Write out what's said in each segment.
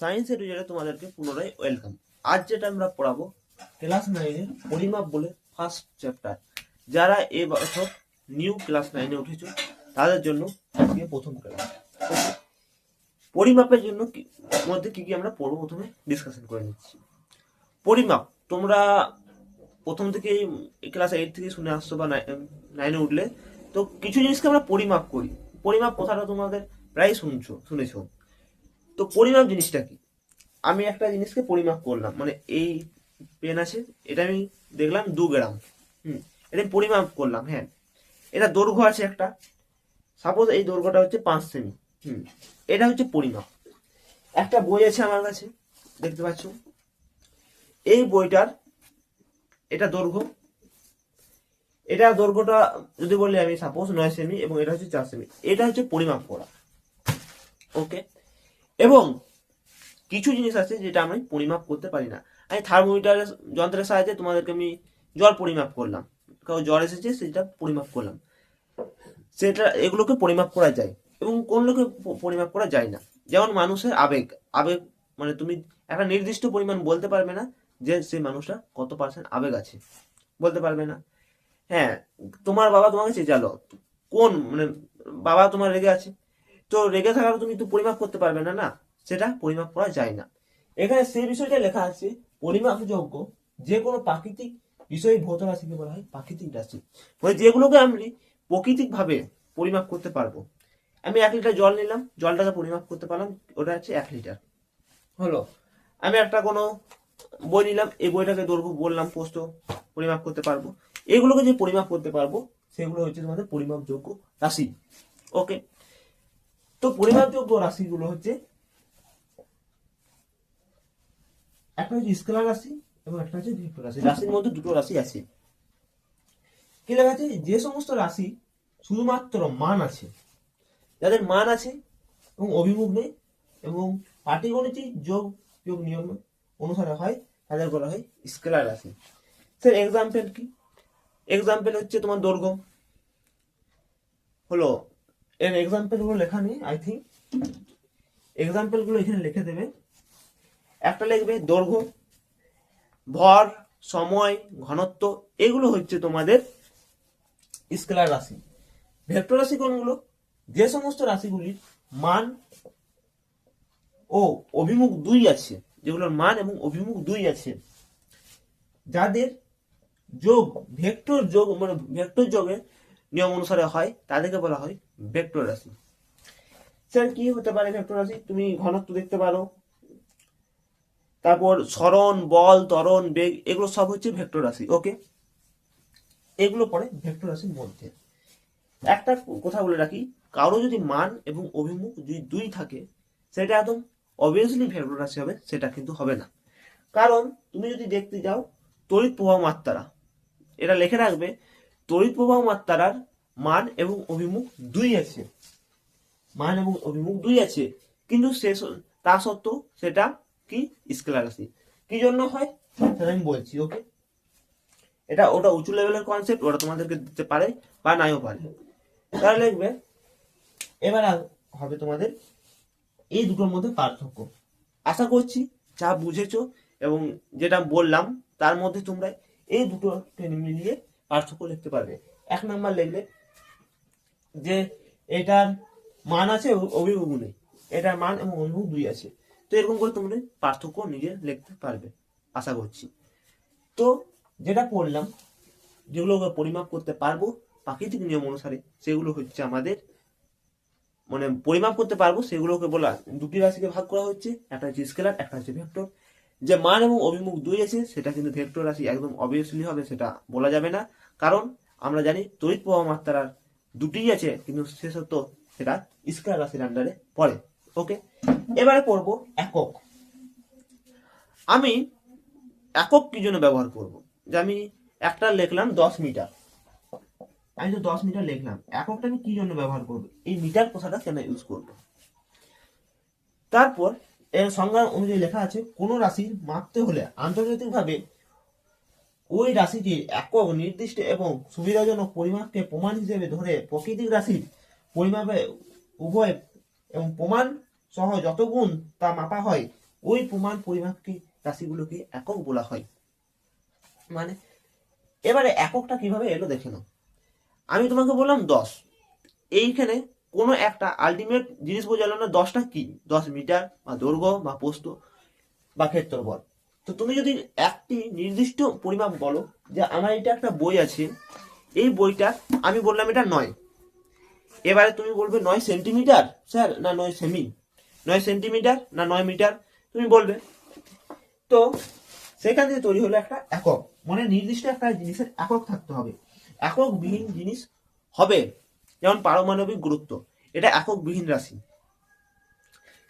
সায়েন্সের রেজাল্টে তোমাদেরকে পুনরায় ওয়েলকাম আজ যেটা আমরা পড়াবো ক্লাস নাইনের পরিমাপ বলে ফার্স্ট চ্যাপ্টার যারা এ বছর নিউ ক্লাস নাইনে উঠেছো, তাদের জন্য আজকে প্রথম ক্লাস পরিমাপের জন্য মধ্যে কি কি আমরা পড়ব প্রথমে? ডিসকাশন করে নিচ্ছি। পরিমাপ, তোমরা প্রথম থেকে ক্লাস এইট থেকে শুনে আসছো বা নাইনে উঠলে, তো কিছু জিনিসকে আমরা পরিমাপ করি। পরিমাপ কথাটা তোমাদের প্রায় শুনছো, শুনেছো। তো পরিমাপ জিনিসটা কি? আমি একটা জিনিসকে পরিমাপ করলাম মানে এই পেন আছে, এটা আমি দেখলাম দু গ্রাম, হুম, এটা পরিমাপ করলাম হ্যাঁ। এটা দৈর্ঘ্য আছে একটা সাপোজ এই দৈর্ঘ্যটা হচ্ছে পাঁচ সেমি, হুম, এটা হচ্ছে পরিমাপ। একটা বই আছে আমার কাছে, দেখতে পাচ্ছ? এই বইটার এটা দৈর্ঘ্য, এটা দৈর্ঘ্যটা যদি বলি আমি সাপোজ নয় সেমি এবং এটা হচ্ছে চার সেমি, এটা হচ্ছে পরিমাপ করা ওকে এবং কিছু জিনিস আছে যেটা আমি পরিমাপ করতে পারি না। আমি থার্মোমিটার যন্ত্রের সাহায্যে তোমাদেরকে আমি জল পরিমাপ করলাম। কারও জ্বর এসেছে, সেটা পরিমাপ করলাম। সেটা, এগুলোকে পরিমাপ করা যায় এবং কোনগুলোকে পরিমাপ করা যায় না। যেমন মানুষের আবেগ আবেগ মানে তুমি একটা নির্দিষ্ট পরিমাণ বলতে পারবে না যে সেই মানুষটা কত পার্সেন্ট আবেগ আছে। বলতে পারবে না। হ্যাঁ তোমার বাবা তোমাকে চেঁচালো। কোন মানে বাবা তোমার রেগে আছে? তো রেগে থাকার তুমি তো পরিমাপ করতে পারবে না না? সেটা পরিমাপ করা যায় না। এখানে সেই বিষয়টা লেখা আছে পরিমাপযোগ্য যে কোনো প্রাকৃতিক বিষয় ভৌত রাশিকে বলা হয় প্রাকৃতিক রাশি। মানে যেগুলোকে আমি প্রাকৃতিক ভাবে পরিমাপ করতে পারব। আমি এক লিটার জল নিলাম জলটাকে পরিমাপ করতে পারলাম, ওটা হচ্ছে এক লিটার। হলো? আমি একটা কোনো বই নিলাম, এই বইটাকে দৈর্ঘ্য বললাম, পোস্ত, পরিমাপ করতে পারব। এগুলোকে যে পরিমাপ করতে পারব, সেগুলো হচ্ছে তোমাদের পরিমাপযোগ্য রাশি। ওকে? তো পরিমাপযোগ্য রাশিগুলো হচ্ছে একটা হচ্ছে স্কেলার রাশি এবং একটা হচ্ছে ভেক্টর রাশি। রাশির মধ্যে দুটো রাশি আছে। কি লেখা আছে? যে সমস্ত রাশি শুধুমাত্র মান আছে, যাদের মান আছে এবং অভিমুখ নেই এবং পাটিগণিতিক যোগ যোগ, নিয়ম অনুসারে হয়, তাদের বলা হয় স্কেলার রাশি। স্যার এক্সাম্পল কি? এক্সাম্পল হচ্ছে তোমার দৈর্ঘ্য। হলো এর এক্সাম্পলগুলো লেখা নেই আই থিঙ্ক এক্সাম্পলগুলো এখানে লিখে দেবে। একটা লিখবে, দৈর্ঘ্য, ভর, সময়, ঘনত্ব, এগুলো হচ্ছে তোমাদের স্কেলার রাশি। ভেক্টর রাশি কোনগুলো? যে সমস্ত রাশিগুলির মান ও অভিমুখ দুই আছে, যেগুলোর মান এবং অভিমুখ দুই আছে, যাদের যোগ, ভেক্টর যোগ মানে ভেক্টর যোগের নিয়ম অনুসারে হয়, তাদেরকে বলা হয় ভেক্টর রাশি স্যার, কি হতে পারে ভেক্টর রাশি তুমি ঘনত্ব দেখতে পারো। তারপর সরণ, বল, ত্বরণ, বেগ, এগুলো সব হচ্ছে ভেক্টর রাশি ওকে এগুলো পড়ে ভেক্টর রাশির মধ্যে একটা কথা বলে রাখি, কারও যদি মান এবং অভিমুখ যদি দুই থাকে, সেটা একদম অবভিয়াসলি ভেক্টর রাশি হবে, সেটা কিন্তু হবে না। কারণ, তুমি যদি দেখতে যাও, তড়িৎ প্রবাহ মাত্রা, এটা লিখে রাখবে তড়িৎ প্রবাহ মাত্রার মান এবং অভিমুখ দুই আছে। মান এবং অভিমুখ দুই আছে। কিন্তু সে তা সত্ত্বেও সেটা কি? স্কেলার রাশি। কি জন্য হয়? সেটা আমি বলছি ওকে এটা, ওটা উঁচু লেভেলের কনসেপ্ট ওটা তোমাদেরকে দিতে পারে বা নাইও পারে। তাহলে লিখবে এবার হবে তোমাদের এই দুটোর মধ্যে পার্থক্য। আশা করছি যা বুঝেছ এবং যেটা বললাম, তার মধ্যে তোমরা এই দুটো মিলিয়ে পার্থক্য লিখতে পারবে। এক নাম্বার লিখলে যে এটার মান আছে ও- নেই এটার মান এবং অভিমুখ দুই আছে। তো এরকম করে তোমরা পার্থক্য নিজে লিখতে পারবে, আশা করছি। তো যেটা পড়লাম যেগুলো পরিমাপ করতে পারব, প্রাকৃতিক নিয়ম অনুসারে সেগুলো হচ্ছে আমাদের মানে পরিমাপ করতে পারব, সেগুলোকে বলা দুটি রাশিকে ভাগ করা হচ্ছে, একটা হচ্ছে স্কেলার, একটা হচ্ছে ভেক্টর। যে মান এবং অভিমুখ দুই আছে, সেটা কিন্তু ভেক্টর রাশি একদম অবভিয়াসলি হবে, সেটা বলা যাবে না। কারণ আমরা জানি তড়িৎ প্রবাহ মাত্রার দুটিই আছে, কিন্তু শেষত সেটা স্কেলার রাশির আন্ডারে পড়ে। ওকে এবারে পড়ব একক। আমি একক কি জন্য ব্যবহার করব? যে আমি একটা লিখলাম দশ মিটার। আমি তো দশ মিটার লিখলাম। এককটা আমি কি জন্য ব্যবহার করব? এই মিটার কথাটা কেন ইউজ করব? তারপর এর সংজ্ঞা অনুযায়ী লেখা আছে, কোন রাশির মাপতে হলে আন্তর্জাতিকভাবে ওই রাশিটির একক, নির্দিষ্ট এবং সুবিধাজনক পরিমাপকে প্রমাণ হিসেবে ধরে প্রকৃতিক রাশির পরিমাপে উভয় এবং প্রমাণ সহ যত গুণ তা মাপা হয়, ওই প্রমাণ পরিমাপকে রাশিগুলোকে একক বলা হয়। মানে এবারে এককটা কীভাবে এলো দেখে নাও। আমি তোমাকে বললাম দশ। এইখানে কোনো একটা আলটিমেট জিনিস বোঝালো না, দশটা কি? দশ মিটার, বা দৈর্ঘ্য, বা পোস্ত, বা ক্ষেত্র ক্ষেত্রফল। তো তুমি যদি একটি নির্দিষ্ট পরিমাপ বলো যে আমার এটা একটা বই আছে, এই বইটা আমি বললাম এটা নয়। এবারে তুমি বলবে নয় সেন্টিমিটার? স্যার, না নয় সেমি? নয় সেন্টিমিটার, না নয় মিটার? তুমি বলবে। তো সেখান থেকে তৈরি হলো একটা একক। মানে নির্দিষ্ট একটা জিনিসের একক থাকতে হবে। একক বিহীন জিনিস হবে। যেমন পারমাণবিক গুরুত্ব, এটা একক বিহীন রাশি।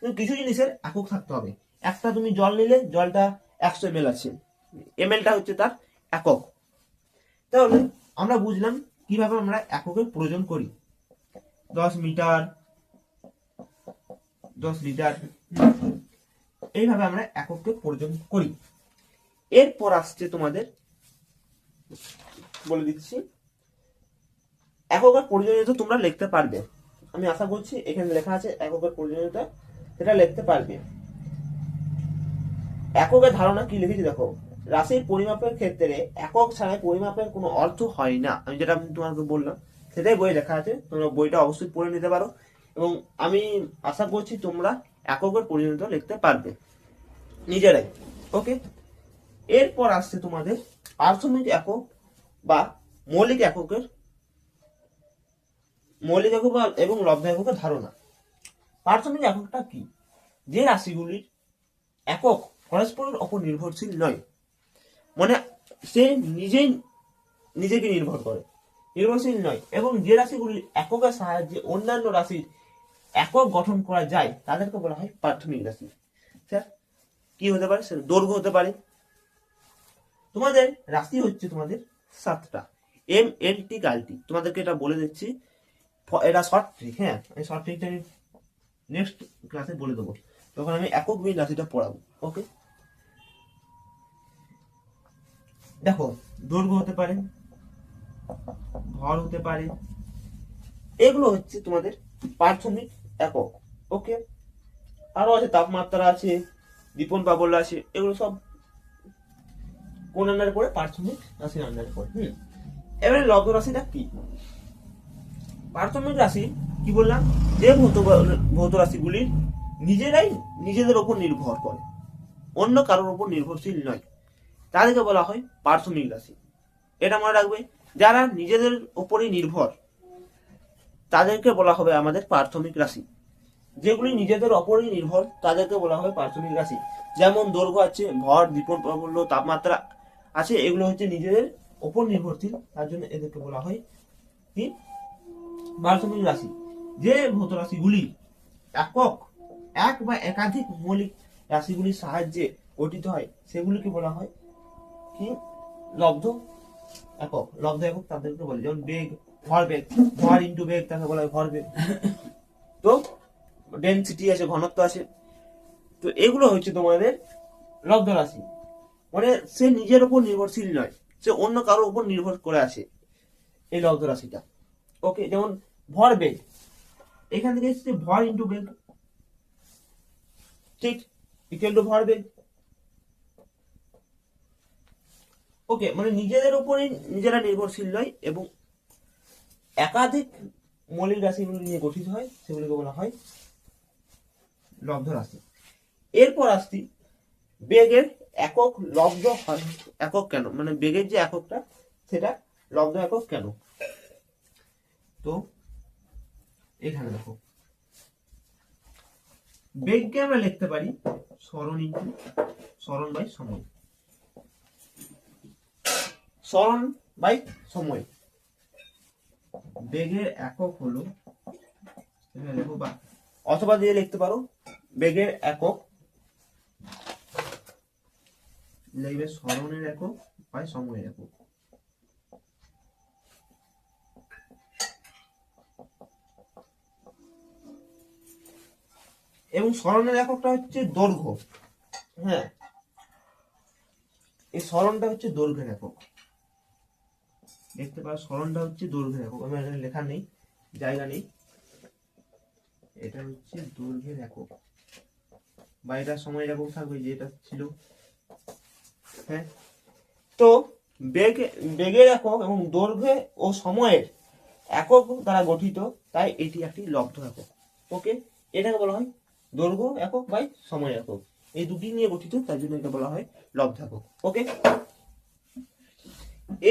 কিন্তু কিছু জিনিসের একক থাকতে হবে। একটা তুমি জল নিলে, জলটা একশো এম আছে। এম হচ্ছে তার একক। তাহলে আমরা বুঝলাম কীভাবে আমরা এককের প্রয়োজন করি। দশ মিটার, দশ লিটার, এইভাবে আমরা এককে প্রয়োজন করি। এরপর আসছে তোমাদের বলে দিচ্ছি এককের প্রয়োজনীয়তা তোমরা লিখতে পারবে। আমি আশা করছি এখানে লেখা আছে এককের প্রয়োজনীয়তা, সেটা লিখতে পারবে। এককের ধারণা কি লিখেছি দেখো। রাশির পরিমাপের ক্ষেত্রে একক ছাড়াই পরিমাপের কোনো অর্থ হয় না। আমি যেটা তোমাকে বললাম, সেটাই বইয়ে লেখা আছে। তোমরা বইটা অবশ্যই পড়ে নিতে পারো। এবং আমি আশা করছি তোমরা এককের প্রয়োজনীয়তা লিখতে পারবে। নিজেরাই। ওকে? এরপর আসছে তোমাদের প্রাথমিক একক বা মৌলিক এককের মৌলিক একক এবং লব্ধ এককের ধারণা। প্রাথমিক এককটা কি? যে রাশিগুলির একক পরস্পরের ওপর নির্ভরশীল নয়। মানে সে নিজেই নিজেকে নির্ভর করে। নির্ভরশীল নয়। এবং যে রাশিগুলির এককের সাহায্যে অন্যান্য রাশির একক গঠন করা যায়, তাদেরকে বলা হয় প্রাথমিক রাশি। স্যার কি হতে পারে? স্যার দৈর্ঘ্য হতে পারে। তোমাদের রাশি হচ্ছে তোমাদের সাতটা। এম এল টি কালটি। তোমাদেরকে এটা বলে দিচ্ছি। এটা শর্ট ট্রিক হ্যাঁ? এই শর্ট ট্রিকটা আমি নেক্সট ক্লাসে বলে দেবো। তখন আমি একক বিন রাশিটা পড়াবো ওকে দেখো, দৈর্ঘ্য হতে পারে, ভর হতে পারে, এগুলো হচ্ছে তোমাদের প্রাথমিক একক ওকে আরও আছে তাপমাত্রা আছে দীপন প্রাবল্য আছে, এগুলো সব কোন আন্ডারে পড়ে প্রাথমিক রাশির আন্ডারে পড়ে, হুম? এবারে লব্ধ রাশিটা কি? প্রাথমিক রাশি, কি বললাম? যে ভৌত ভৌত রাশিগুলি নিজেরাই নিজেদের ওপর নির্ভর করে। অন্য কারোর উপর নির্ভরশীল নয়। তাদেরকে বলা হয় প্রাথমিক রাশি। এটা মনে রাখবে, যারা নিজেদের উপরই নির্ভর, তাদেরকে বলা হবে আমাদের প্রাথমিক রাশি। যেগুলি নিজেদের অপরই নির্ভর, তাদেরকে বলা হয় প্রাথমিক রাশি। যেমন দৈর্ঘ্য আছে, ভর দীপন প্রাবল্য, তাপমাত্রা আছে, এগুলো হচ্ছে নিজেদের ওপর নির্ভরশীল। তার জন্য এদেরকে বলা হয় কি? প্রাথমিক রাশি। যে ভৌত রাশিগুলি একক, এক বা একাধিক মৌলিক রাশিগুলির সাহায্যে গঠিত হয়, সেগুলিকে বলা হয় কি? লব্ধ একক। লব্ধ একক তাদেরকে বলে, যেমন বেগ, ভর বেগ, ভর ইন্টু বেগ তাকে বলা হয় ভর বেগ। তো ডেনসিটি আছে, ঘনত্ব আছে। তো এগুলো হচ্ছে তোমাদের লব্ধ রাশি। মানে সে নিজের উপর নির্ভরশীল নয়, সে অন্য কারোর উপর নির্ভর করে আছে এই লব্ধ রাশিটা। ওকে, যেমন ভর বেগ। এখান থেকে এসেছে ভর ইন্টু বেগ। ঠিক ইকুয়াল টু ভর বেগ। ওকে মানে নিজেদের উপরেই নিজেরা নির্ভরশীল নয়, এবং একাধিক মৌলিক রাশিগুলি নিয়ে গঠিত হয়, সেগুলিকে বলা হয় লব্ধ রাশি। এরপর আসছি বেগের একক লব্ধ একক কেন? মানে বেগের যে এককটা, সেটা লব্ধ একক কেন? তো এখানে দেখো। বেগকে আমরা লিখতে পারি স্মরণ ইন্টু স্মরণ বাই সময়। স্মরণ বাই সময়। বেগের একক হলো লেখো বা, অথবা দিয়ে লিখতে পারো, বেগের একক লিখবে স্মরণের একক বাই সময়ের একক। এবং স্মরণের এককটা হচ্ছে দৈর্ঘ্য। হ্যাঁ? এই স্মরণটা হচ্ছে দৈর্ঘ্যের একক। দেখতে পারো স্মরণটা হচ্ছে দৈর্ঘ্যের একক। আমার এখানে লেখা নেই, জায়গা নেই। এটা হচ্ছে দৈর্ঘ্যের একক। বা এটা সময় এরকম থাকবে যে এটা ছিল। হ্যাঁ? তো বেগ, বেগের একক এবং দৈর্ঘ্যে ও সময়ের একক দ্বারা গঠিত, তাই এটি একটি লব্ধ একক। ওকে? এটাকে বলা হয় দৈর্ঘ্য একক বাই সময় একক। এই দুটি নিয়ে গঠিত, তার জন্য এটা বলা হয় লব্ধ একক ওকে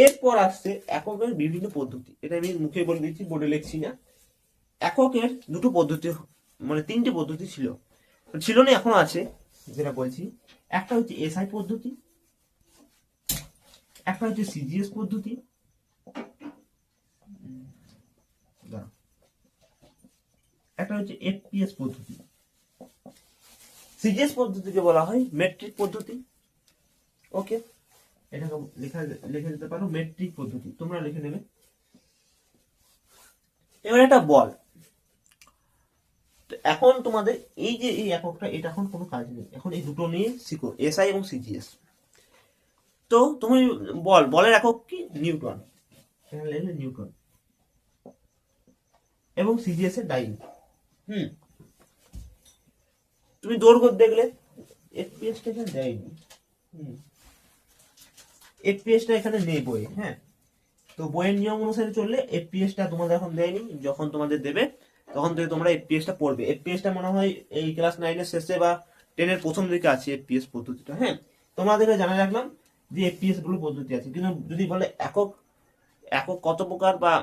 এরপর আসছে এককের বিভিন্ন পদ্ধতি। এটা আমি মুখে বলে দিচ্ছি বোর্ডে লিখছি না। এককের দুটো পদ্ধতি মানে তিনটে পদ্ধতি ছিল। ছিল না, এখনও আছে, যেটা বলছি। একটা হচ্ছে এসআই পদ্ধতি, একটা হচ্ছে সিজিএস পদ্ধতি। একটা হচ্ছে এফপিএস পদ্ধতি। সিজিএস পদ্ধতিকে বলা হয় মেট্রিক পদ্ধতি। ওকে এটাকে লেখা লিখে দিতে পারো, মেট্রিক পদ্ধতি। তোমরা লিখে নেবে। এবার একটা বল। এখন তোমাদের এই যে এই এককটা, এটা এখন কোনো কাজ নেই। এখন এই দুটো নিয়ে শিখো এসআই এবং সিজিএস তো তুমি বল, বলের একক কি? নিউটন এখানে লিখলে নিউটন এবং সিজিএস এর ডাইন। হুম। তুমি দৌড় দৈর্ঘ্য দেখলে এফপিএস টা এখানে দেয়নি। হুম। এফপিএস টা এখানে নেই বইয়ে হ্যাঁ? তো বইয়ের নিয়ম অনুসারে চললে এফপিএস টা তোমাদের এখন দেয়নি যখন তোমাদের দেবে তখন থেকে তোমরা এফপিএস টা পড়বে। এফপিএস টা মনে হয় এই ক্লাস নাইনের শেষে বা টেনের প্রথম দিকে আছে এফপিএস পদ্ধতিটা হ্যাঁ? তোমাদেরকে জানা রাখলাম যে এফপিএসগুলো পদ্ধতি আছে। কিন্তু যদি বলে একক একক কত প্রকার বা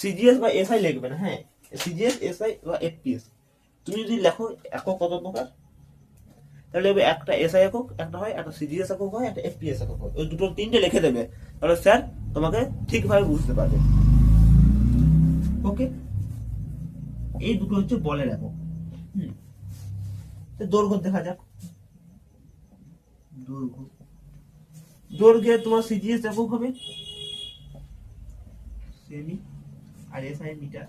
সিজিএস বা এসআই লিখবে না হ্যাঁ? সিজিএস এসআই বা এফপিএস তুমি যদি লেখো একক কত প্রকার? তাহলে একটা এসআই একক, একটা হয়, একটা সিজিএস একক হয়, একটা এফপিএস একক হয়। ওই দুটো তিনটে লিখে দেবে। তাহলে স্যার তোমাকে ঠিকভাবে বুঝতে পারবে। ওকে এই দুটো হচ্ছে বলের একক। হুম? দৈর্ঘ্য দেখা যাক। দৈর্ঘ্য। দৈর্ঘ্যে তোমার সিজিএস একক হবে। সেমি আর এসআই মিটার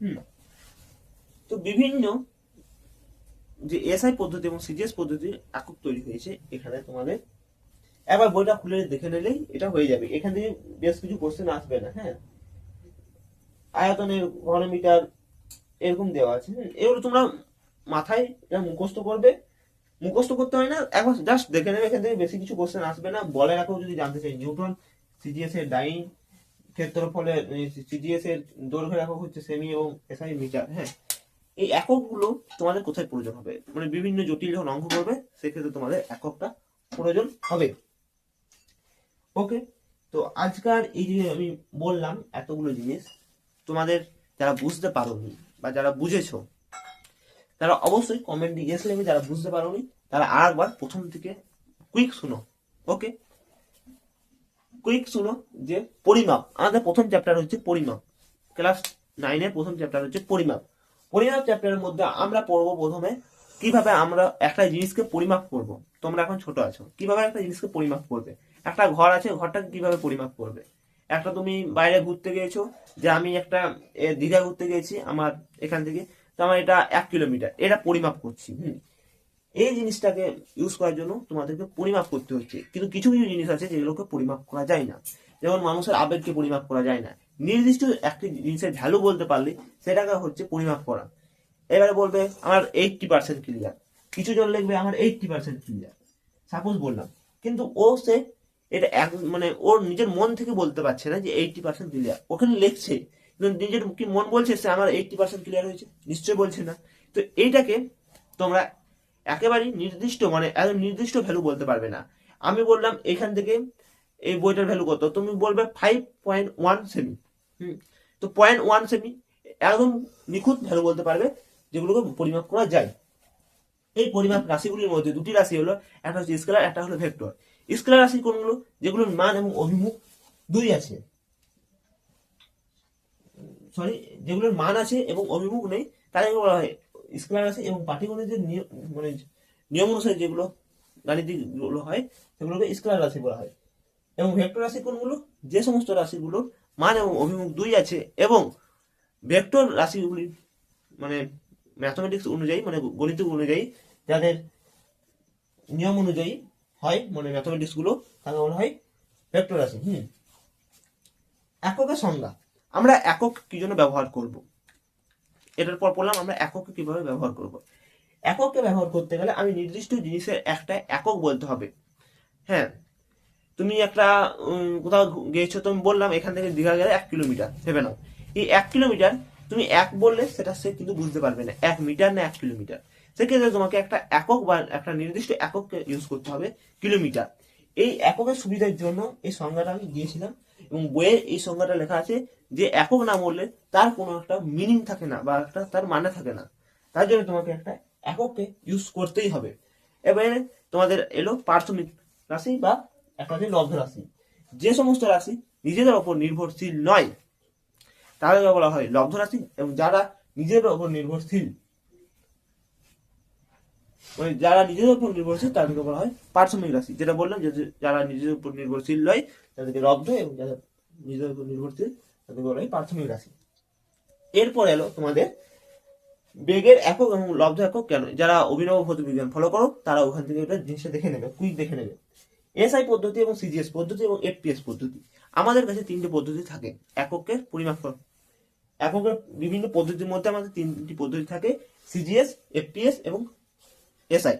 হুম। তো বিভিন্ন যে এসআই পদ্ধতি এবং সিজিএস পদ্ধতির একক তৈরি হয়েছে এখানে তোমাদের। একবার বইটা খুলে দেখে নিলেই এটা হয়ে যাবে। এখান থেকে বেশ কিছু কোশ্চেন আসবে না হ্যাঁ? আয়তনের ঘনমিটার এরকম দেওয়া আছে হুম, এগুলো তোমরা মাথায় এটা মুখস্থ করবে। মুখস্থ করতে হয় না একবার জাস্ট দেখে নেবে। এখান থেকে বেশি কিছু কোশ্চেন আসবে না। বলের একক যদি জানতে চাই। নিউটন সিজিএস এর ডাইন ক্ষেত্রফলে সিজিএস এর দৈর্ঘ্যের একক হচ্ছে সেমি এবং এসআই মিটার হ্যাঁ? এই এককগুলো তোমাদের কোথায় প্রয়োজন হবে? মানে বিভিন্ন জটিল যখন অঙ্ক করবে, সেক্ষেত্রে তোমাদের এককটা প্রয়োজন হবে। ওকে, তো আজকাল এই যে আমি বললাম এতগুলো জিনিস, তোমাদের যারা বুঝতে পারোনি বা যারা বুঝেছ, তারা অবশ্যই কমেন্টে ইয়েস লিখবে যারা বুঝতে পারোনি, তারা আরেকবার প্রথম থেকে কুইক শুনো। ওকে? কুইক শুনো, যে পরিমাপ। আমাদের প্রথম চ্যাপ্টার হচ্ছে পরিমাপ। ক্লাস নাইনের প্রথম চ্যাপ্টার হচ্ছে পরিমাপ। পরিমাপ চ্যাপ্টারের মধ্যে আমরা পড়ব প্রথমে কীভাবে আমরা একটা জিনিসকে পরিমাপ করব। তোমরা এখন ছোট আছো। কীভাবে একটা জিনিসকে পরিমাপ করবে? একটা ঘর আছে, ঘরটাকে কীভাবে পরিমাপ করবে? একটা তুমি বাইরে ঘুরতে গিয়েছো, যে আমি একটা দীঘা ঘুরতে গেছি আমার এখান থেকে, তো আমার এটা এক কিলোমিটার। এটা পরিমাপ করছি। হুম। এই জিনিসটাকে ইউজ করার জন্য তোমাদেরকে পরিমাপ করতে হচ্ছে। কিন্তু কিছু কিছু জিনিস আছে যেগুলোকে পরিমাপ করা যায় না। যেমন মানুষের আবেগকে পরিমাপ করা যায় না। নির্দিষ্ট একটি জিনিসের ভ্যালু বলতে পারলে সেটাকে হচ্ছে পরিমাপ করা। এবারে বলবে, আমার এইটটি পার্সেন্ট ক্লিয়ার কিছু জন লিখবে, আমার এইটটি পার্সেন্ট ক্লিয়ার সাপোজ বললাম। কিন্তু ও সে এটা এক মানে ওর নিজের মন থেকে বলতে পারছে না যে এইটটি পার্সেন্ট ক্লিয়ার ওখানে লিখছে, কিন্তু নিজের কি মন বলছে সে আমার এইটটি পার্সেন্ট ক্লিয়ার হয়েছে? নিশ্চয়ই বলছে না। তো এইটাকে তোমরা একেবারেই নির্দিষ্ট মানে একদম নির্দিষ্ট ভ্যালু বলতে পারবে না। আমি বললাম, এখান থেকে এই বইটার ভ্যালু কত? তুমি বলবে ফাইভ পয়েন্ট ওয়ান সেমি হুম। তো পয়েন্ট ওয়ান সেমি একদম নিখুঁত ভ্যালু বলতে পারবে, যেগুলোকে পরিমাপ করা যায়। এই পরিমাপ রাশিগুলির মধ্যে দুটি রাশি হলো, একটা হচ্ছে স্কেলার একটা হলো ভেক্টর স্কেলার রাশি কোনগুলো? যেগুলোর মান এবং অভিমুখ দুই আছে। সরি যেগুলোর মান আছে এবং অভিমুখ নেই, তাদেরকে বলা হয় স্কেলার রাশি এবং পাটিগণিতের নিয়ম মানে নিয়ম অনুসারে যেগুলো গাণিতিকগুলো হয়, সেগুলোকে স্কেলার রাশি বলা হয়। এবং ভেক্টর রাশি কোনগুলো? যে সমস্ত রাশিগুলোর মান এবং অভিমুখ দুই আছে এবং ভেক্টর রাশিগুলি মানে ম্যাথমেটিক্স অনুযায়ী মানে গণিত অনুযায়ী যাদের নিয়ম অনুযায়ী হয় মানে ম্যাথমেটিক্সগুলো, তাকে বলা হয় ভেক্টর রাশি। হুম। এককের সংজ্ঞা। আমরা একক কি জন্য ব্যবহার করব? এটার পর পড়লাম আমরা এককে কীভাবে ব্যবহার করব? এককে ব্যবহার করতে গেলে আমি নির্দিষ্ট জিনিসের একটা একক বলতে হবে। হ্যাঁ? তুমি একটা কোথাও গিয়েছো তুমি বললাম, এখান থেকে দীঘা গেলে এক কিলোমিটার, ভেবে নাও। এই এক কিলোমিটার, তুমি এক বললে, সেটা সে কিন্তু বুঝতে পারবে না। এক মিটার না এক কিলোমিটার। সেক্ষেত্রে তোমাকে একটা একক বা একটা নির্দিষ্ট এককে ইউজ করতে হবে, কিলোমিটার। এই এককের সুবিধার জন্য এই সংজ্ঞাটা আমি দিয়েছিলাম। এবং বইয়ে এই সংজ্ঞাটা লেখা আছে যে একক না বললে তার কোনো একটা মিনিং থাকে না বা একটা তার মানে থাকে না। তার জন্য তোমাকে একটা এককে ইউজ করতেই হবে। এবারে তোমাদের এলো পার্থমিক রাশি বা একটা লব্ধ রাশি। যে সমস্ত রাশি নিজেদের ওপর নির্ভরশীল নয়, তাদেরকে বলা হয় লব্ধ রাশি এবং যারা নিজেদের ওপর নির্ভরশীল মানে যারা নিজেদের উপর নির্ভরশীল, তাদেরকে বলা হয় পার্শ্বিক রাশি। যেটা বললাম যে যারা নিজেদের উপর নির্ভরশীল নয়, তাদেরকে লব্ধ এবং যারা নিজেদের উপর নির্ভরশীল, তাদেরকে বলা হয় পার্শ্বিক রাশি। এরপর এলো তোমাদের বেগের একক এবং লব্ধ একক কেন? যারা অভিনব ভৌত বিজ্ঞান ফলো করো, তারা ওখান থেকে ওটা জিনিসটা দেখে নেবে কুইক দেখে নেবে। এসআই পদ্ধতি এবং সিজিএস পদ্ধতি এবং এফপিএস পদ্ধতি। আমাদের কাছে তিনটে পদ্ধতি থাকে, এককে পরিমাপ করা। এককের বিভিন্ন পদ্ধতির মধ্যে আমাদের তিনটি পদ্ধতি থাকে সিজিএস এফপিএস এবং এসআই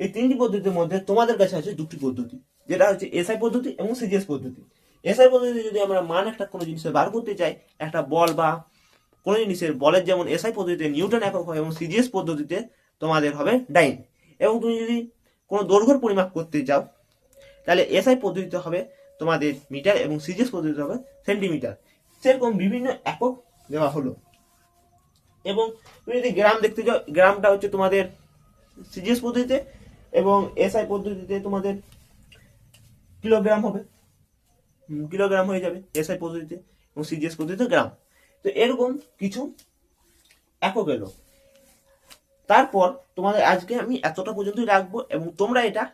এই তিনটি পদ্ধতির মধ্যে তোমাদের কাছে আছে দুটি পদ্ধতি, যেটা হচ্ছে এসআই পদ্ধতি এবং সিজিএস পদ্ধতি। এসআই পদ্ধতি যদি আমরা মান একটা কোনো জিনিসের বার করতে চাই, একটা বল বা কোনো জিনিসের বলের যেমন এসআই পদ্ধতিতে নিউটন একক হয় এবং সিজিএস পদ্ধতিতে তোমাদের হবে ডাইন। এবং তুমি যদি কোনো দৈর্ঘ্যের পরিমাপ করতে চাও, তাহলে এসআই পদ্ধতিতে হবে তোমাদের মিটার এবং সিজিএস পদ্ধতিতে হবে সেন্টিমিটার। সেরকম বিভিন্ন একক দেওয়া হলো। এবং তুমি যদি গ্রাম দেখতে যাও গ্রামটা হচ্ছে তোমাদের সিজিএস পদ্ধতিতে এবং এসআই পদ্ধতিতে তোমাদের কিলোগ্রাম হবে। কিলোগ্রাম হয়ে যাবে এসআই পদ্ধতিতে এবং সিজিএস পদ্ধতিতে গ্রাম। তো এরকম কিছু একক এলো। তারপর তোমাদের আজকে আমি এতটা পর্যন্তই রাখব এবং তোমরা এটা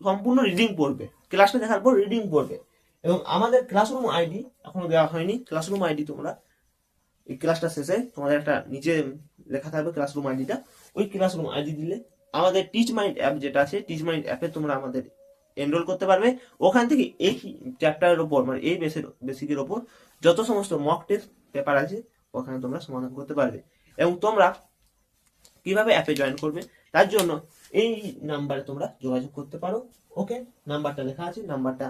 সম্পূর্ণ রিডিং পড়বে। ক্লাসটা দেখার পর রিডিং পড়বে। এবং আমাদের ক্লাসরুম আইডি এখনও দেওয়া হয়নি। ক্লাসরুম আইডি তোমরা এই ক্লাসটা শেষে তোমাদের একটা নিচে লেখা থাকবে ক্লাসরুম আইডিটা ওই ক্লাসরুম আইডি দিলে আমাদের টিচ মাইন্ড অ্যাপ যেটা আছে টিচ মাইন্ড অ্যাপে তোমরা আমাদের এনরোল করতে পারবে। ওখান থেকে এই চ্যাপ্টারের ওপর মানে এই বেসের বেসিকের ওপর যত সমস্ত মক টেস্ট পেপার আছে, ওখানে তোমরা সমাধান করতে পারবে। এবং তোমরা কীভাবে অ্যাপে জয়েন করবে, তার জন্য এই নাম্বারে তোমরা যোগাযোগ করতে পারো। ওকে নাম্বারটা লেখা আছে নাম্বারটা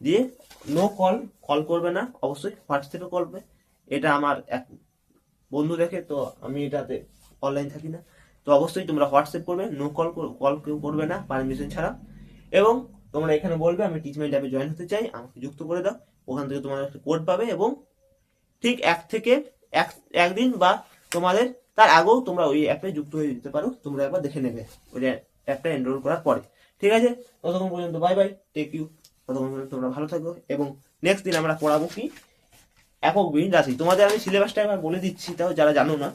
দিয়ে নো কল কল করবে না। অবশ্যই হোয়াটসঅ্যাপে করবে। এটা আমার এক বন্ধু দেখে, তো আমি এটাতে অনলাইন থাকি না। তো অবশ্যই তোমরা হোয়াটসঅ্যাপ করবে নো কল কল কেউ করবে না পারমিশন ছাড়া। এবং তোমরা এখানে বলবে, আমি টিচমেন্ট অ্যাপে জয়েন হতে চাই, আমাকে যুক্ত করে দাও। ওখান থেকে তোমার একটা কোড পাবে এবং ঠিক এক থেকে এক, একদিন বা তোমাদের, তার আগেও তোমরা ওই অ্যাপে যুক্ত হয়ে যেতে পারো, তোমরা একবার দেখে নেবে। ওই অ্যাপটা এনরোল করার পরে। ঠিক আছে? ততক্ষণ পর্যন্ত বাই বাই টেক ইউ ততক্ষণ পর্যন্ত তোমরা ভালো থাকো এবং নেক্সট দিন আমরা পড়াবো কি? একক বিহীন রাশি। তোমাদের আমি সিলেবাসটা একবার বলে দিচ্ছি, তাও যারা জানো না।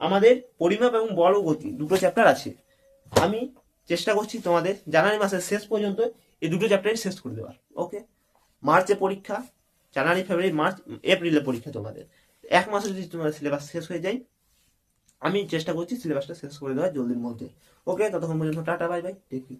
আমাদের পরিমাপ এবং বড় গতি দুটো চ্যাপ্টার আছে। আমি চেষ্টা করছি তোমাদের জানুয়ারি মাসের শেষ পর্যন্ত এই দুটো চ্যাপ্টারই শেষ করে দেওয়ার ওকে মার্চে পরীক্ষা, জানুয়ারি ফেব্রুয়ারি মার্চ এপ্রিলে পরীক্ষা তোমাদের। এক মাসে যদি তোমাদের সিলেবাস শেষ হয়ে যায়, আমি চেষ্টা করছি সিলেবাসটা শেষ করে দেওয়ার জলদির মধ্যে ওকে ততক্ষণ পর্যন্ত tata bye bye take you